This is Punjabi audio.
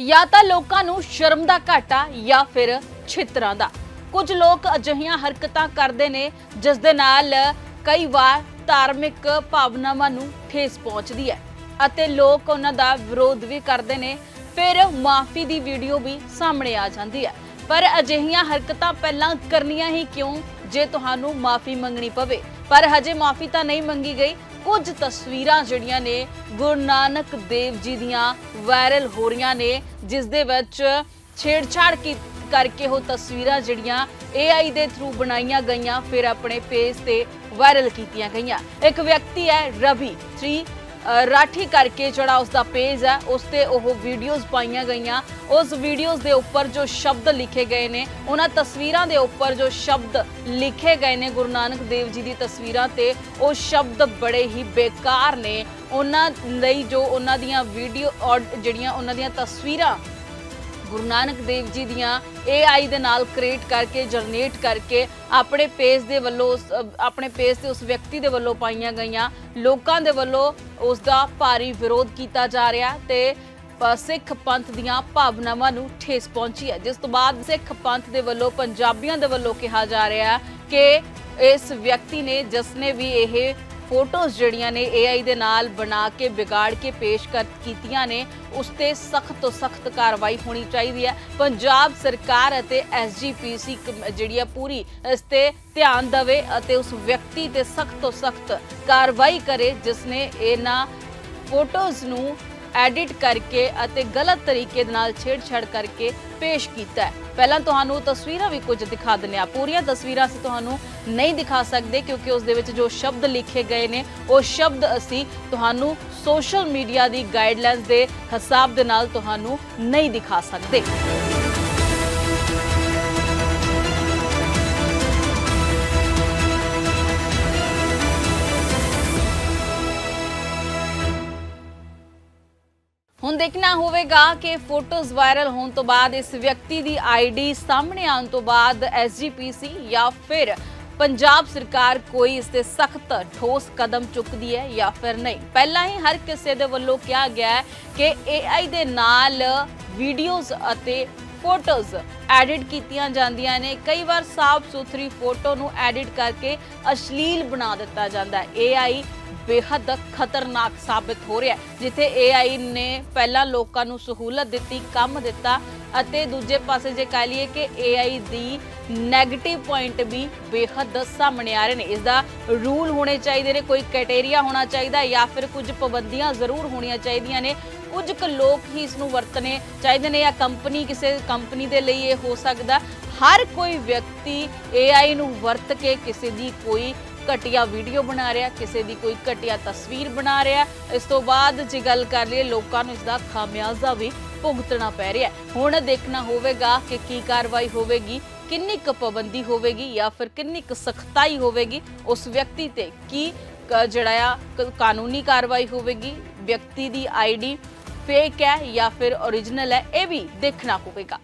ਜਾਂ ਤਾਂ ਲੋਕਾਂ ਨੂੰ ਸ਼ਰਮ ਦਾ ਘਾਟਾ ਜਾਂ ਫਿਰ ਛਿੱਤਰਾਂ ਦਾ। ਕੁਝ ਲੋਕ ਅਜਿਹੀਆਂ ਹਰਕਤਾਂ ਕਰਦੇ ਨੇ, ਜਿਸ ਦੇ ਨਾਲ ਕਈ ਵਾਰ ਧਾਰਮਿਕ ਭਾਵਨਾਵਾਂ ਨੂੰ ਠੇਸ ਪਹੁੰਚਦੀ ਹੈ ਅਤੇ ਲੋਕ ਉਹਨਾਂ ਦਾ ਵਿਰੋਧ ਵੀ ਕਰਦੇ ਨੇ। ਫਿਰ ਮਾਫੀ ਦੀ ਵੀਡੀਓ ਵੀ ਸਾਹਮਣੇ ਆ ਜਾਂਦੀ ਹੈ। ਪਰ ਅਜਿਹੀਆਂ ਹਰਕਤਾਂ ਪਹਿਲਾਂ ਕਰਨੀਆਂ ਹੀ ਕਿਉਂ? ਜੇ ਤੁਹਾਨੂੰ ਮਾਫੀ ਮੰਗਣੀ ਪਵੇ। ਪਰ ਹਜੇ ਮਾਫੀ ਤਾਂ ਨਹੀਂ ਮੰਗੀ ਗਈ। ਕੁਝ ਤਸਵੀਰਾਂ ਜਿਹੜੀਆਂ ਨੇ ਗੁਰੂ ਨਾਨਕ ਦੇਵ ਜੀ ਦੀਆਂ ਵਾਇਰਲ ਹੋ ਰਹੀਆਂ ਨੇ, ਜਿਸ ਦੇ ਵਿੱਚ ਛੇੜਛਾੜ ਕੀ, ਕਰਕੇ ਉਹ ਤਸਵੀਰਾਂ ਜਿਹੜੀਆਂ AI ਦੇ ਥਰੂ ਬਣਾਈਆਂ ਗਈਆਂ, ਫਿਰ ਆਪਣੇ ਪੇਜ ਤੇ ਵਾਇਰਲ ਕੀਤੀਆਂ ਗਈਆਂ। ਇੱਕ ਵਿਅਕਤੀ ਹੈ ਰਵੀ 3 ਰਾਠੀ ਕਰਕੇ ਜਿਹੜਾ ਉਸ ਦਾ ਪੇਜ ਹੈ, ਉਸ ਤੇ ਉਹ ਵੀਡੀਓਜ਼ ਪਾਈਆਂ ਗਈਆਂ। ਉਸ ਵੀਡੀਓਜ਼ ਦੇ ਉੱਪਰ ਜੋ ਸ਼ਬਦ ਲਿਖੇ ਗਏ ਨੇ, ਉਹਨਾਂ ਤਸਵੀਰਾਂ ਦੇ ਉੱਪਰ ਜੋ ਸ਼ਬਦ ਲਿਖੇ ਗਏ ਨੇ, ਗੁਰੂ ਨਾਨਕ ਦੇਵ ਜੀ ਦੀ ਤਸਵੀਰਾਂ ਤੇ, ਉਹ ਸ਼ਬਦ ਬੜੇ ਹੀ ਬੇਕਾਰ ਨੇ। ਉਹਨਾਂ ਲਈ ਜੋ ਉਹਨਾਂ ਦੀਆਂ ਵੀਡੀਓ ਔਰ ਜਿਹੜੀਆਂ ਉਹਨਾਂ ਦੀਆਂ ਤਸਵੀਰਾਂ ਗੁਰੂ ਨਾਨਕ ਦੇਵ ਜੀ ਦੀਆਂ AI ਦੇ ਨਾਲ ਕ੍ਰੀਏਟ ਕਰਕੇ ਜਨਰੇਟ ਕਰਕੇ ਆਪਣੇ ਪੇਜ ਦੇ ਵੱਲੋਂ ਉਸ, ਆਪਣੇ ਪੇਜ ਤੇ ਉਸ ਵਿਅਕਤੀ ਦੇ ਵੱਲੋਂ ਪਾਈਆਂ ਗਈਆਂ ਲੋਕਾਂ ਦੇ ਵੱਲੋਂ ਉਸ ਦਾ ਭਾਰੀ ਵਿਰੋਧ ਕੀਤਾ ਜਾ ਰਿਹਾ ਤੇ ਸਿੱਖ ਪੰਥ ਦੀਆਂ ਭਾਵਨਾਵਾਂ ਨੂੰ ਠੇਸ ਪਹੁੰਚੀ ਹੈ। ਜਿਸ ਤੋਂ ਬਾਅਦ ਸਿੱਖ ਪੰਥ ਦੇ ਵੱਲੋਂ ਪੰਜਾਬੀਆਂ ਦੇ ਵੱਲੋਂ ਕਿਹਾ ਜਾ ਰਿਹਾ ਕਿ ਇਸ ਵਿਅਕਤੀ ਨੇ ਜਿਸ ਨੇ ਵੀ ਇਹ ਫੋਟੋਜ਼ ਜਿਹੜੀਆਂ ਨੇ AI ਦੇ ਨਾਲ ਬਣਾ ਕੇ, ਵਿਗਾੜ ਕੇ, ਪੇਸ਼ ਕਰ, ਕੀਤੀਆਂ ਨੇ, ਉਸ ਤੇ ਸਖਤ ਤੋਂ ਸਖਤ ਕਾਰਵਾਈ ਹੋਣੀ ਚਾਹੀਦੀ ਹੈ। ਪੰਜਾਬ ਸਰਕਾਰ ਅਤੇ SGPC ਕਮ- ਜਿਹੜੀ ਆ ਪੂਰੀ, ਇਸ ਤੇ ਧਿਆਨ ਦੇਵੇ ਅਤੇ ਉਸ ਵਿਅਕਤੀ ਤੇ ਸਖਤ ਤੋਂ ਸਖਤ ਕਾਰਵਾਈ ਕਰੇ, ਜਿਸ ਨੇ ਇਹਨਾਂ ਫੋਟੋਜ਼ ਨੂੰ ਐਡਿਟ ਕਰਕੇ ਅਤੇ ਗਲਤ ਤਰੀਕੇ ਦੇ ਨਾਲ ਛੇੜਛਾੜ ਕਰਕੇ ਪੇਸ਼ ਕੀਤਾ ਹੈ। ਪਹਿਲਾਂ ਤੁਹਾਨੂੰ ਤਸਵੀਰਾਂ ਵੀ ਕੁਝ ਦਿਖਾ ਦਿੰਦੇ ਆ ਪੂਰੀਆਂ ਤਸਵੀਰਾਂ ਅਸੀਂ ਤੁਹਾਨੂੰ ਨਹੀਂ ਦਿਖਾ ਸਕਦੇ ਕਿਉਂਕਿ ਉਸ ਦੇ ਵਿੱਚ ਜੋ ਸ਼ਬਦ ਲਿਖੇ ਗਏ ਨੇ, ਉਹ ਸ਼ਬਦ ਅਸੀਂ ਤੁਹਾਨੂੰ ਸੋਸ਼ਲ ਮੀਡੀਆ ਦੀ ਗਾਈਡਲਾਈਨਸ ਦੇ ਹਿਸਾਬ ਦੇ ਨਾਲ ਤੁਹਾਨੂੰ ਨਹੀਂ ਦਿਖਾ ਸਕਦੇ। ਹੁਣ ਦੇਖਣਾ ਹੋਵੇਗਾ ਕਿ ਫੋਟੋਜ਼ ਵਾਇਰਲ ਹੋਣ ਤੋਂ ਬਾਅਦ ਇਸ ਵਿਅਕਤੀ ਦੀ ਆਈਡੀ ਸਾਹਮਣੇ ਆਉਣ ਤੋਂ ਬਾਅਦ ਐਸਜੀਪੀਸੀ ਜਾਂ ਫਿਰ ਪੰਜਾਬ ਸਰਕਾਰ ਕੋਈ ਇਸ ਤੇ ਸਖਤ ਠੋਸ ਕਦਮ ਚੁੱਕਦੀ ਹੈ ਜਾਂ ਫਿਰ ਨਹੀਂ। ਪਹਿਲਾਂ ਹੀ ਹਰ ਕਿਸੇ ਦੇ ਵੱਲੋਂ ਕਿਹਾ ਗਿਆ ਹੈ ਕਿ AI ਦੇ ਨਾਲ ਵੀਡੀਓਜ਼ ਅਤੇ ਫੋਟੋਜ਼ ਐਡਿਟ ਕੀਤੀਆਂ ਜਾਂਦੀਆਂ ਨੇ। ਕਈ ਵਾਰ ਸਾਫ਼ ਸੁਥਰੀ ਫੋਟੋ ਨੂੰ ਐਡਿਟ ਕਰਕੇ ਅਸ਼ਲੀਲ ਬਣਾ ਦਿੱਤਾ ਜਾਂਦਾ ਹੈ। AI ਬੇਹੱਦ ਖਤਰਨਾਕ ਸਾਬਿਤ ਹੋ ਰਿਹਾ ਜਿੱਥੇ AI ਨੇ ਪਹਿਲਾਂ ਲੋਕਾਂ ਨੂੰ ਸਹੂਲਤ ਦਿੱਤੀ, ਕੰਮ ਦਿੱਤਾ ਅਤੇ ਦੂਜੇ ਪਾਸੇ ਜੇ ਕਹਿ ਲਈਏ ਕਿ AI ਦੀ 네ਗੇਟਿਵ ਪੁਆਇੰਟ ਵੀ ਬੇਹੱਦ ਸਾਹਮਣੇ ਆ ਰਹੇ ਨੇ। ਇਸ ਦਾ ਰੂਲ ਹੋਣੇ ਚਾਹੀਦੇ ਨੇ, ਕੋਈ ਕ੍ਰਾਈਟੇਰੀਆ ਹੋਣਾ ਚਾਹੀਦਾ ਜਾਂ ਫਿਰ ਕੁਝ ਪਾਬੰਦੀਆਂ ਜ਼ਰੂਰ ਹੋਣੀਆਂ ਚਾਹੀਦੀਆਂ ਨੇ। ਕੁਝ ਕੁ ਲੋਕ ਹੀ ਇਸ ਨੂੰ ਵਰਤਣੇ ਚਾਹੀਦੇ ਨੇ ਜਾਂ ਕੰਪਨੀ ਕਿਸੇ ਕੰਪਨੀ ਦੇ ਲਈ ਇਹ ਹੋ ਸਕਦਾ। ਹਰ ਕੋਈ ਵਿਅਕਤੀ AI ਨੂੰ ਵਰਤ ਕੇ ਕਿਸੇ ਦੀ ਕੋਈ ਘਟੀਆ ਵੀਡੀਓ ਬਣਾ ਰਿਹਾ, ਕਿਸੇ ਦੀ ਕੋਈ ਘਟੀਆ ਤਸਵੀਰ ਬਣਾ ਰਿਹਾ। ਇਸ ਤੋਂ ਬਾਅਦ ਜੇ ਗੱਲ ਕਰ ਲਈਏ, ਲੋਕਾਂ ਨੂੰ ਇਸ ਦਾ ਖਾਮਿਆਜ਼ਾ ਵੀ ਭੁਗਤਣਾ ਪੈ ਰਿਹਾ ਹੁਣ ਦੇਖਣਾ ਹੋਵੇਗਾ ਕਿ ਕੀ ਕਾਰਵਾਈ ਹੋਵੇਗੀ, ਕਿੰਨੀ ਕੁ ਪਾਬੰਦੀ ਹੋਵੇਗੀ ਜਾਂ ਫਿਰ ਕਿੰਨੀ ਕੁ ਸਖਤਾਈ ਹੋਵੇਗੀ। ਉਸ ਵਿਅਕਤੀ ਤੇ ਕੀ ਜਿਹੜਾ ਆ, ਕ- ਕਾਨੂੰਨੀ ਕਾਰਵਾਈ ਹੋਵੇਗੀ, ਵਿਅਕਤੀ ਦੀ ਆਈਡੀ ਫੇਕ ਹੈ ਜਾਂ ਫਿਰ origignal ਹੈ ਇਹ ਵੀ ਦੇਖਣਾ ਹੋਵੇਗਾ